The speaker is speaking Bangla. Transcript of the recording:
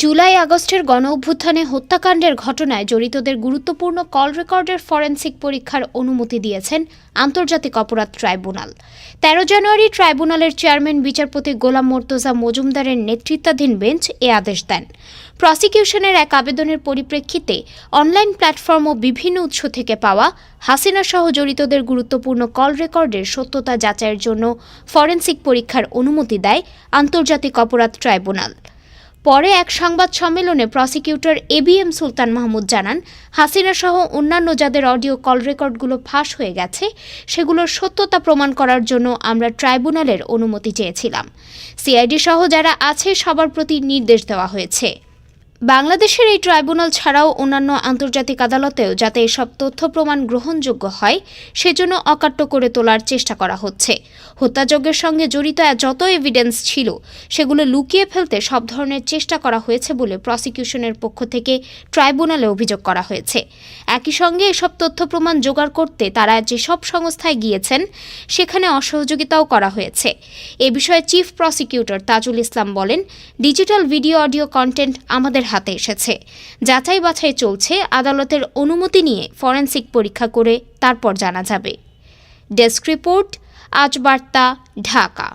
জুলাই আগস্টের গণ অভ্যুত্থানে হত্যাকাণ্ডের ঘটনায় জড়িতদের গুরুত্বপূর্ণ কল রেকর্ডের ফরেনসিক পরীক্ষার অনুমতি দিয়েছেন আন্তর্জাতিক অপরাধ ট্রাইব্যুনাল। তেরো জানুয়ারি ট্রাইব্যুনালের চেয়ারম্যান বিচারপতি গোলাম মোর্তজা মজুমদারের নেতৃত্বাধীন বেঞ্চ এ আদেশ দেন। প্রসিকিউশনের এক আবেদনের পরিপ্রেক্ষিতে অনলাইন প্ল্যাটফর্ম ও বিভিন্ন উৎস থেকে পাওয়া হাসিনা সহ জড়িতদের গুরুত্বপূর্ণ কল রেকর্ডের সত্যতা যাচাইয়ের জন্য ফরেন্সিক পরীক্ষার অনুমতি দেয় আন্তর্জাতিক অপরাধ ট্রাইব্যুনাল। পরে এক সংবাদ সম্মেলনে prosecutor A B M Sultan Mahmud জানান, হাসিনা সহ অন্যান্য যাদের অডিও কল রেকর্ডগুলো ফাঁস হয়ে গেছে, সেগুলোর সত্যতা প্রমাণ করার জন্য আমরা ট্রাইব্যুনালের অনুমতি চেয়েছিলাম। সিআইডি সহ যারা আছে, সবার প্রতি নির্দেশ দেওয়া হয়েছে। বাংলাদেশের এই ট্রাইব্যুনাল ছাড়াও অন্যান্য আন্তর্জাতিক আদালতেও যাতে এসব তথ্য প্রমাণ গ্রহণযোগ্য হয়, সেজন্য অকাট্য করে তোলার চেষ্টা করা হচ্ছে। হত্যাযজ্ঞের সঙ্গে জড়িত যত এভিডেন্স ছিল, সেগুলো লুকিয়ে ফেলতে সব ধরনের চেষ্টা করা হয়েছে বলে প্রসিকিউশনের পক্ষ থেকে ট্রাইব্যুনালে অভিযোগ করা হয়েছে। একই সঙ্গে এসব তথ্য প্রমাণ জোগাড় করতে তারা যেসব সংস্থায় গিয়েছেন, সেখানে অসহযোগিতাও করা হয়েছে। এ বিষয়ে চিফ প্রসিকিউটর তাজুল ইসলাম বলেন ডিজিটাল ভিডিও অডিও কন্টেন্ট আমাদের হাতে এসেছে। যাচাই বাছাই চলছে, আদালতের অনুমতি নিয়ে ফরেন্সিক পরীক্ষা করে তারপর জানা যাবে। ডেস্ক রিপোর্ট, আজ বার্তা, ঢাকা।